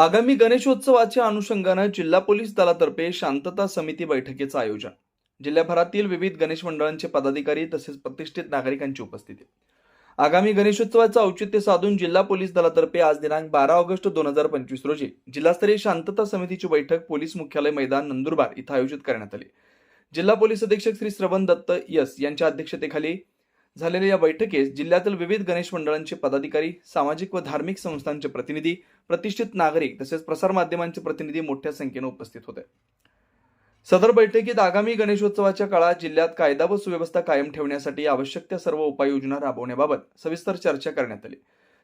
आगामी गणेशोत्सवाच्या अनुषंगानं जिल्हा पोलीस दलातर्फे शांतता समिती बैठकीचं आयोजन. जिल्ह्याभरातील विविध गणेश मंडळांचे पदाधिकारी तसेच प्रतिष्ठित नागरिकांची उपस्थिती. आगामी गणेशोत्सवाचं औचित्य साधून जिल्हा पोलीस दलातर्फे आज दिनांक बारा ऑगस्ट दोन हजार पंचवीस रोजी जिल्हास्तरीय शांतता समितीची बैठक पोलीस मुख्यालय मैदान नंदुरबार इथं आयोजित करण्यात आली. जिल्हा पोलीस अधीक्षक श्री श्रवण दत्त यस यांच्या अध्यक्षतेखाली झालेल्या या बैठकीस जिल्ह्यातील विविध गणेश मंडळांचे पदाधिकारी सामाजिक व धार्मिक संस्थांचे प्रतिनिधी प्रतिष्ठित नागरिक तसेच प्रसारमाध्यमांचे प्रतिनिधी मोठ्या संख्येने उपस्थित होते. सदर बैठकीत आगामी गणेशोत्सवाच्या काळात जिल्ह्यात कायदा व सुव्यवस्था कायम ठेवण्यासाठी आवश्यक त्या सर्व उपाययोजना राबवण्याबाबत सविस्तर चर्चा करण्यात आली.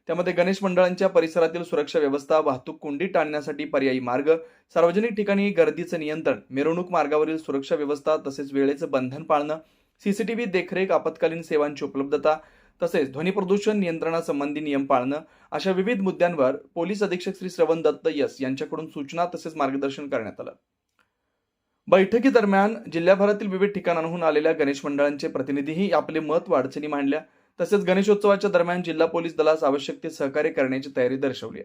त्यामध्ये गणेश मंडळांच्या परिसरातील सुरक्षा व्यवस्था वाहतूक कोंडी टाळण्यासाठी पर्यायी मार्ग सार्वजनिक ठिकाणी गर्दीचं नियंत्रण मिरवणूक मार्गावरील सुरक्षा व्यवस्था तसेच वेळेचं बंधन पाळणं सीसीटीव्ही देखरेख आपत्कालीन सेवांची उपलब्धता तसेच ध्वनी प्रदूषण नियंत्रणासंबंधी नियम पाळणं अशा विविध मुद्द्यांवर पोलीस अधीक्षक श्री श्रवण दत्त यस यांच्याकडून सूचना तसेच मार्गदर्शन करण्यात आलं. बैठकीदरम्यान जिल्ह्याभरातील विविध ठिकाणांहून आलेल्या गणेश मंडळांचे प्रतिनिधीही आपले मत वाढचणी मांडल्या. तसेच गणेशोत्सवाच्या दरम्यान जिल्हा पोलीस दलास आवश्यक ते सहकार्य करण्याची तयारी दर्शवली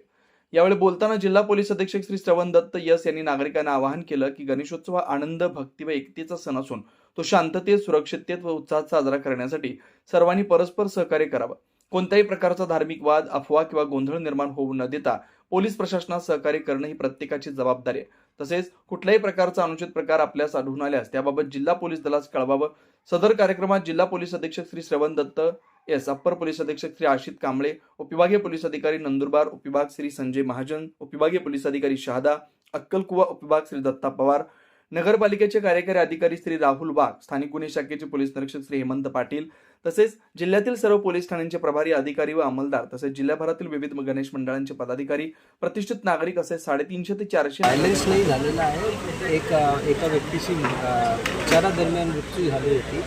यावेळी बोलताना जिल्हा पोलीस अधीक्षक श्री श्रवण दत्त यस यांनी नागरिकांना आवाहन केलं की गणेशोत्सव आनंद भक्ती व एकतेचा सण असून तो शांततेत सुरक्षिततेत व उत्साहात साजरा करण्यासाठी सर्वांनी परस्पर सहकार्य करावं. कोणत्याही प्रकारचा धार्मिक वाद अफवा किंवा गोंधळ निर्माण होऊ न देता पोलीस प्रशासनात सहकार्य करणं ही प्रत्येकाची जबाबदारी आहे. तसेच कुठल्याही प्रकारचा अनुचित प्रकार आपल्यास आढळून आल्यास त्याबाबत जिल्हा पोलीस दलास कळवावं. सदर कार्यक्रमात जिल्हा पोलीस अधीक्षक श्री श्रवण दत्त एस. अप्पर पोलीस अधीक्षक श्री आशित कांबळे उपविभागीय पोलीस अधिकारी नंदुरबार उपविभाग श्री संजय महाजन उपविभागीय पोलीस अधिकारी शहादा अक्कलकुवा उपविभाग श्री दत्ता पवार नगरपालिकेचे कार्यकारी अधिकारी श्री राहुल वाघ स्थानिक गुन्हे शाखेचे पोलीस निरीक्षक श्री हेमंत पाटील तसेच जिल्ह्यातील सर्व पोलीस ठाण्यांचे प्रभारी अधिकारी व अंमलदार तसेच जिल्ह्याभरातील विविध गणेश मंडळांचे पदाधिकारी प्रतिष्ठित नागरिक असे साडेतीनशे ते चारशे झालेलं झालेला आहे. एक एका व्यक्तीशी अ, उपचारादरम्यान मृत्यू झाली होती.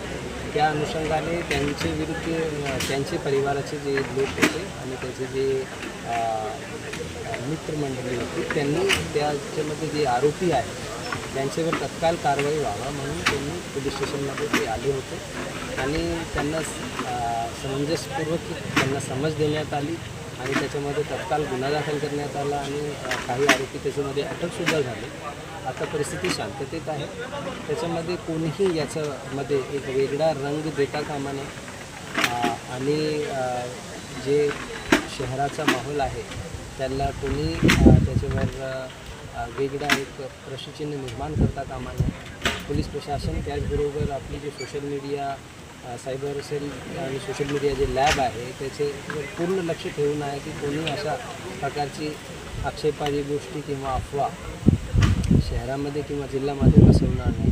त्या अनुषंगाने त्यांचे विरुद्ध त्यांचे परिवाराचे जे लोक होते आणि त्याचे जे मित्रमंडळी होती त्यांनी त्याच्यामध्ये जे आरोपी आहेत त्यांच्यावर तत्काळ कारवाई व्हावा म्हणून त्यांनी पोलीस स्टेशनमध्ये ते आले होते. आणि त्यांना समंजसपूर्वक त्यांना समज देण्यात आली आणि त्याच्यामध्ये तत्काल गुन्हा दाखल करण्यात आला आणि काही आरोपी त्याच्यामध्ये अटकसुद्धा झाले. आता परिस्थिती शांततेत आहे. त्याच्यामध्ये कोणीही याच्यामध्ये एक वेगळा रंग देता कामा नये. आणि जे शहराचा माहोल आहे त्यांना कोणी त्याच्यावर वेगळा एक प्रश्नचिन्ह निर्माण करतात आम्हाला. पोलीस प्रशासन त्याचबरोबर आपली जी सोशल मीडिया सायबर सेल आणि सोशल मीडिया जे लॅब आहे त्याचे पूर्ण लक्ष ठेवून आहे की कोणी अशा प्रकारची आक्षेपार्ह गोष्टी किंवा अफवा शहरामध्ये किंवा जिल्ह्यामध्ये पसरणार नाही.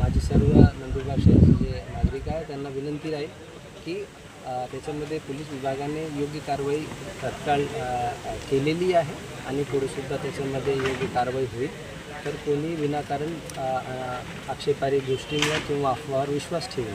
माझी सर्व नंदुरबार शहराचे जे नागरिक आहे त्यांना विनंती राहील की त्याच्यामध्ये पोलीस विभागाने योग्य कारवाई तत्काळ केलेली आहे आणि पुढेसुद्धा त्याच्यामध्ये योग्य कारवाई होईल. तर कोणी विनाकारण आक्षेपारी गोष्टींवर किंवा अफवावर विश्वास ठेवू